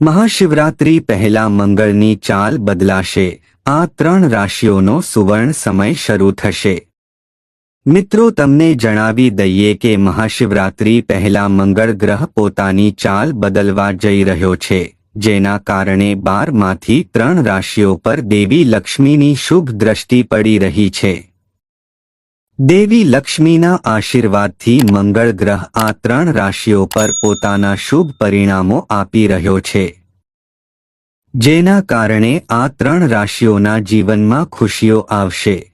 મહાશિવરાત્રી પહેલા મંગળની ચાલ બદલાશે. આ ત્રણ રાશિઓનો સુવર્ણ સમય શરૂ થશે. મિત્રો, તમને જણાવી દઈએ કે મહાશિવરાત્રી પહેલા મંગળ ગ્રહ પોતાની ચાલ બદલવા જઈ રહ્યો છે, જેના કારણે બારમાંથી ત્રણ રાશિઓ પર દેવી લક્ષ્મીની શુભ દ્રષ્ટિ પડી રહી છે. દેવી લક્ષ્મીના આશીર્વાદથી મંગળ ગ્રહ આ ત્રણ રાશિઓ પર પોતાના શુભ પરિણામો આપી રહ્યો છે. જેના કારણે આ ત્રણ રાશિઓના જીવનમાં ખુશીઓ આવશે.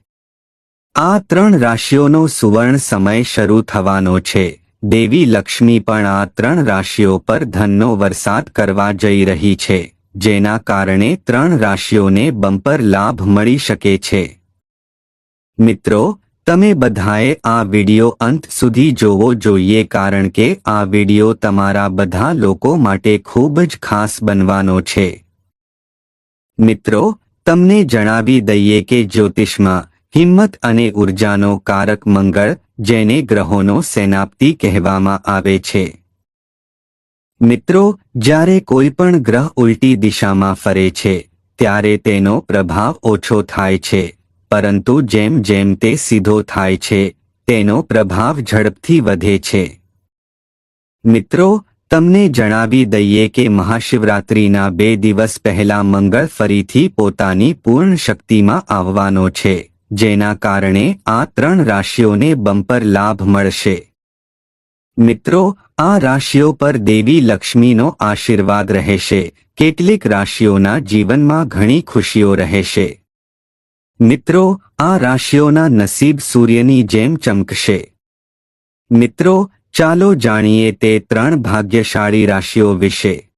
આ ત્રણ રાશિઓનો સુવર્ણ સમય શરૂ થવાનો છે. દેવી લક્ષ્મી પણ આ ત્રણ રાશિઓ પર ધનનો વરસાદ કરવા જઈ રહી છે, જેના કારણે ત્રણ રાશિઓને બમ્પર લાભ મળી શકે છે. મિત્રો તમે બધાએ આ વિડિયો અંત સુધી જોવો જોઈએ કારણ કે આ વિડિયો તમારા બધા લોકો માટે ખૂબ જ ખાસ બનવાનો છે. મિત્રો, તમને જણાવી દઈએ કે જ્યોતિષમાં હિંમત અને ઉર્જાનો કારક મંગળ જેને ગ્રહોનો સેનાપ્તિ કહેવામાં આવે છે. મિત્રો, જ્યારે કોઈ પણ ગ્રહ ઉલટી દિશામાં ફરે છે, ત્યારે તેનો પ્રભાવ ઓછો થાય છે. પરંતુ જેમ જેમ તે સીધો થાય છે, તેનો પ્રભાવ ઝડપથી વધે છે. મિત્રો, તમને જણાવી દઈએ કે મહાશિવરાત્રિના બે દિવસ પહેલા મંગળ ફરીથી પોતાની પૂર્ણ શક્તિમાં આવવાનો છે, જેના કારણે આ ત્રણ રાશિઓને બમ્પર લાભ મળશે. મિત્રો, આ રાશિઓ પર દેવી લક્ષ્મીનો આશીર્વાદ રહેશે, કેટલીક રાશિઓના જીવનમાં ઘણી ખુશીઓ રહેશે. મિત્રો, આ રાશિઓના નસીબ સૂર્યની જેમ ચમકશે. મિત્રો, ચાલો જાણીએ તે ત્રણ ભાગ્યશાળી રાશિઓ વિશે.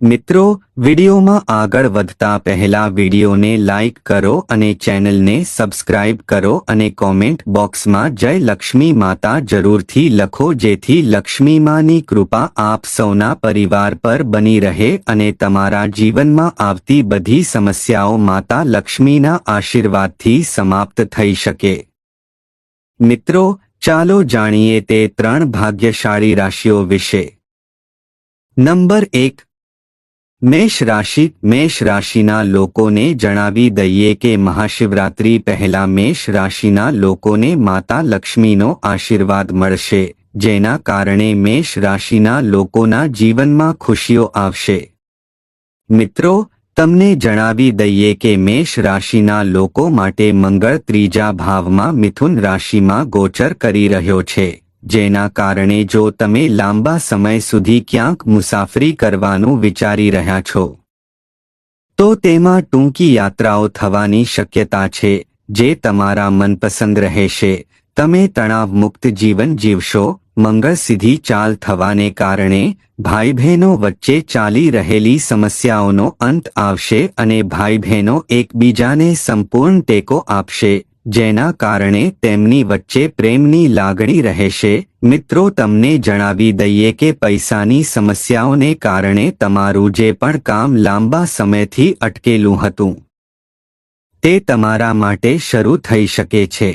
મિત્રો, વિડીયોમાં આગળ વધતા પહેલા વિડીયોને લાઇક કરો અને ચેનલને સબસ્ક્રાઇબ કરો અને કોમેન્ટ બોક્સમાં જય લક્ષ્મી માતા જરૂરથી લખો જેથી લક્ષ્મીમાની કૃપા આપ સૌના પરિવાર પર બની રહે અને તમારા જીવનમાં આવતી બધી સમસ્યાઓ માતા લક્ષ્મીના આશીર્વાદથી સમાપ્ત થઈ શકે. મિત્રો, ચાલો જાણીએ તે ત્રણ ભાગ્યશાળી રાશિઓ વિશે. નંબર એક મેષ રાશિ, મેષ રાશિના લોકોને જણાવી દઈએ કે મહાશિવરાત્રી પહેલા મેષ રાશિના લોકોને માતા લક્ષ્મીનો આશીર્વાદ મળશે, જેના કારણે મેષ રાશિના લોકોના જીવનમાં ખુશીઓ આવશે. મિત્રો, તમને જણાવી દઈએ કે મેષ રાશિના લોકો માટે મંગળ ત્રીજા ભાવમાં મિથુન રાશિમાં ગોચર કરી રહ્યો છે. જેના કારણે જો તમે લાંબા સમય સુધી ક્યાંક મુસાફરી કરવાનું વિચારી રહ્યા છો, તો તેમાં ટૂંકી યાત્રાઓ થવાની શક્યતા છે, જે તમારા મનપસંદ રહેશે. તમે તણાવ મુક્ત જીવન જીવશો, મંગળ સીધી ચાલ થવાને કારણે ભાઈ બહેનો વચ્ચે ચાલી રહેલી સમસ્યાઓનો અંત આવશે અને ભાઈ બહેનો એકબીજાને સંપૂર્ણ ટેકો આપશે. જેના કારણે તેમની વચ્ચે પ્રેમની લાગણી રહેશે. મિત્રો, તમને જણાવી દઈએ કે પૈસાની સમસ્યાઓને કારણે તમારું જે પણ કામ લાંબા સમયથી અટકેલું હતું, તે તમારા માટે શરૂ થઈ શકે છે.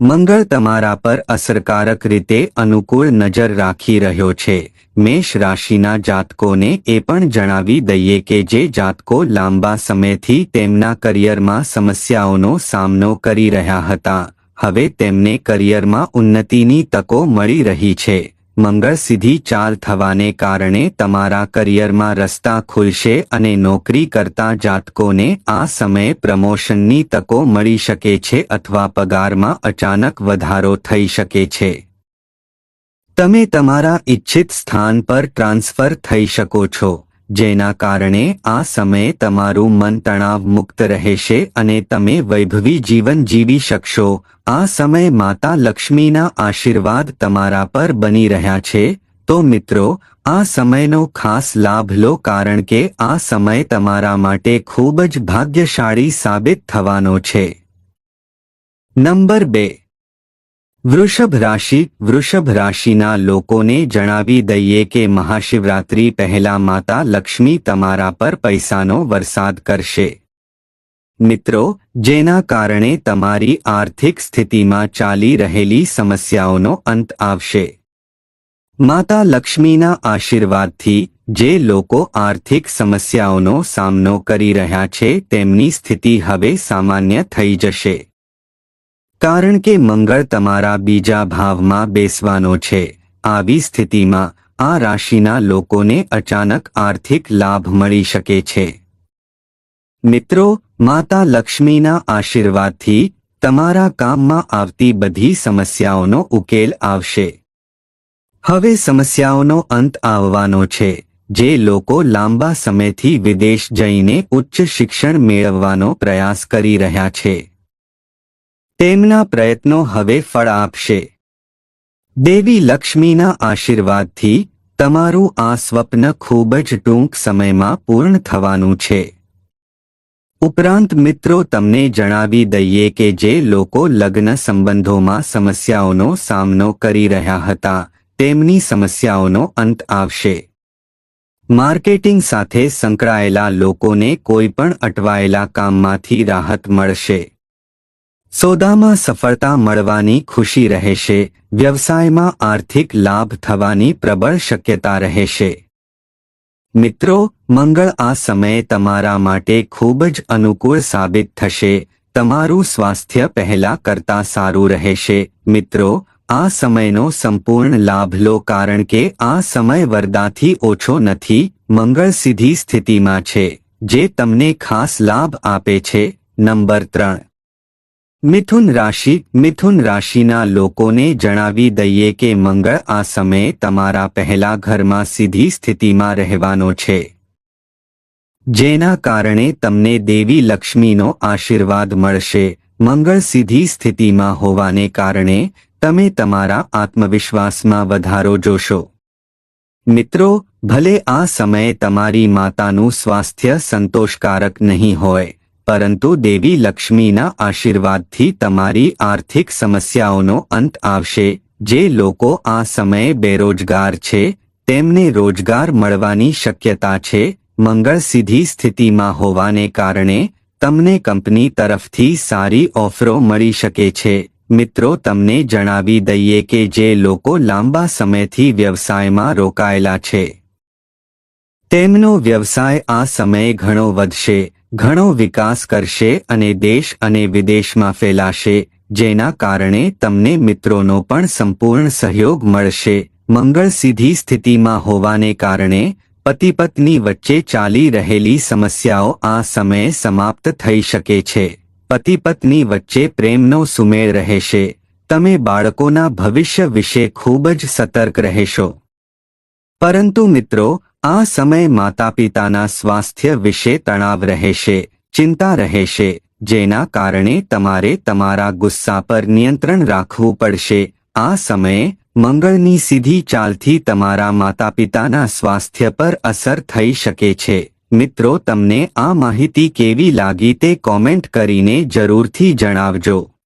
મંગળ તમારા પર અસરકારક રીતે અનુકૂળ નજર રાખી રહ્યો છે. મેષ રાશિના જાતકોને એ પણ જણાવી દઈએ કે જે જાતકો લાંબા સમયથી તેમના કરિયરમાં સમસ્યાઓનો સામનો કરી રહ્યા હતા. હવે તેમને કરિયરમાં ઉન્નતિની તકો મળી રહી છે. મંગળ સીધી ચાલ થવાને કારણે તમારા કરિયરમાં રસ્તા ખુલશે અને નોકરી કરતા જાતકોને આ સમયે પ્રમોશનની તકો મળી શકે છે અથવા પગારમાં અચાનક વધારો થઈ શકે છે. તમે તમારા ઇચ્છિત સ્થાન પર ટ્રાન્સફર થઈ શકો છો. જેના કારણે આ સમયે તમારું મન તણાવ મુક્ત રહેશે અને તમે વૈભવી જીવન જીવી શકશો. આ સમય માતા લક્ષ્મીના આશીર્વાદ તમારા પર બની રહ્યા છે. તો મિત્રો, આ સમયનો ખાસ લાભ લો કારણ કે આ સમય તમારા માટે ખૂબ જ ભાગ્યશાળી સાબિત થવાનો છે. નંબર બે. વૃષભ રાશિ, વૃષભ રાશિના લોકોને જણાવી દઈએ કે મહાશિવરાત્રી પહેલા માતા લક્ષ્મી તમારા પર પૈસાનો વરસાદ કરશે. મિત્રો, જેના કારણે તમારી આર્થિક સ્થિતિમાં ચાલી રહેલી સમસ્યાઓનો અંત આવશે. માતા લક્ષ્મીના આશીર્વાદથી જે લોકો આર્થિક સમસ્યાઓનો સામનો કરી રહ્યા છે, તેમની સ્થિતિ હવે સામાન્ય થઈ જશે. કારણ કે મંગળ તમારા બીજા ભાવમાં બેસવાનો છે. આવી સ્થિતિમાં આ રાશિના લોકોને અચાનક આર્થિક લાભ મળી શકે છે. મિત્રો, માતા લક્ષ્મીના આશીર્વાદથી તમારા કામમાં આવતી બધી સમસ્યાઓનો ઉકેલ આવશે. હવે સમસ્યાઓનો અંત આવવાનો છે. જે લોકો લાંબા સમયથી વિદેશ જઈને ઉચ્ચ શિક્ષણ મેળવવાનો પ્રયાસ કરી રહ્યા છે. તેમના પ્રયત્નો હવે ફળ આપશે. દેવી લક્ષ્મીના આશીર્વાદથી તમારું આ સ્વપ્ન ખૂબ જ ટૂંક સમયમાં પૂર્ણ થવાનું છે. ઉપરાંત મિત્રો તમને જણાવી દઈએ કે જે લોકો લગ્ન સંબંધોમાં સમસ્યાઓનો સામનો કરી રહ્યા હતા, તેમની સમસ્યાઓનો અંત આવશે. માર્કેટિંગ સાથે સંકળાયેલા લોકોને કોઈ પણ અટવાયેલા કામમાંથી રાહત મળશે. સોદામાં સફળતા મળવાની ખુશી રહેશે, વ્યવસાયમાં આર્થિક લાભ થવાની પ્રબળ શક્યતા રહેશે. મિત્રો, મંગળ આ સમયે તમારા માટે ખૂબ જ અનુકૂળ સાબિત થશે, તમારું સ્વાસ્થ્ય પહેલા કરતા સારું રહેશે. મિત્રો, આ સમયનો સંપૂર્ણ લાભ લો કારણ કે આ સમય વરદાથી ઓછો નથી, મંગળ સીધી સ્થિતિમાં છે, જે તમને ખાસ લાભ આપે છે. નંબર ત્રણ મિથુન રાશિ, મિથુન રાશિના લોકોને જણાવી દઈએ કે મંગળ આ સમયે તમારા પહેલા ઘરમાં સીધી સ્થિતિમાં રહેવાનો છે. જેના કારણે તમને દેવી લક્ષ્મીનો આશીર્વાદ મળશે. મંગળ સીધી સ્થિતિમાં હોવાને કારણે તમે તમારા આત્મવિશ્વાસમાં વધારો જોશો. મિત્રો, ભલે આ સમયે તમારી માતાનું સ્વાસ્થ્ય સંતોષકારક નહીં હોય પરંતુ દેવી લક્ષ્મીના આશીર્વાદથી તમારી આર્થિક સમસ્યાઓનો અંત આવશે. જે લોકો આ સમયે બેરોજગાર છે, તેમને રોજગાર મળવાની શક્યતા છે, મંગળ સીધી સ્થિતિમાં હોવાને કારણે તમને કંપની તરફથી સારી ઓફરો મળી શકે છે. મિત્રો, તમને જણાવી દઈએ કે જે લોકો લાંબા સમયથી વ્યવસાયમાં રોકાયેલા છે, તેમનો વ્યવસાય આ સમયે ઘણો વધશે. ઘણો વિકાસ કરશે અને દેશ અને વિદેશમાં ફેલાશે, જેના કારણે તમને મિત્રોનો પણ સંપૂર્ણ સહયોગ મળશે. મંગળ સીધી સ્થિતિમાં હોવાને કારણે પતિ પત્ની વચ્ચે ચાલી રહેલી સમસ્યાઓ આ સમયે સમાપ્ત થઈ શકે છે. પતિ પત્ની વચ્ચે પ્રેમનો સુમેળ રહેશે. તમે બાળકોના ભવિષ્ય વિશે ખૂબ જ સતર્ક રહેશો. પરંતુ મિત્રો આ સમય માતા પિતાના સ્વાસ્થ્ય વિશે તણાવ રહેશે, ચિંતા રહેશે, જેના કારણે તમારે તમારા ગુસ્સા પર નિયંત્રણ રાખવું પડશે. આ સમયે મંગળની સીધી ચાલથી તમારા માતા પિતાના સ્વાસ્થ્ય પર અસર થઈ શકે છે. મિત્રો, તમને આ માહિતી કેવી લાગી તે કોમેન્ટ કરીને જરૂરથી જણાવજો.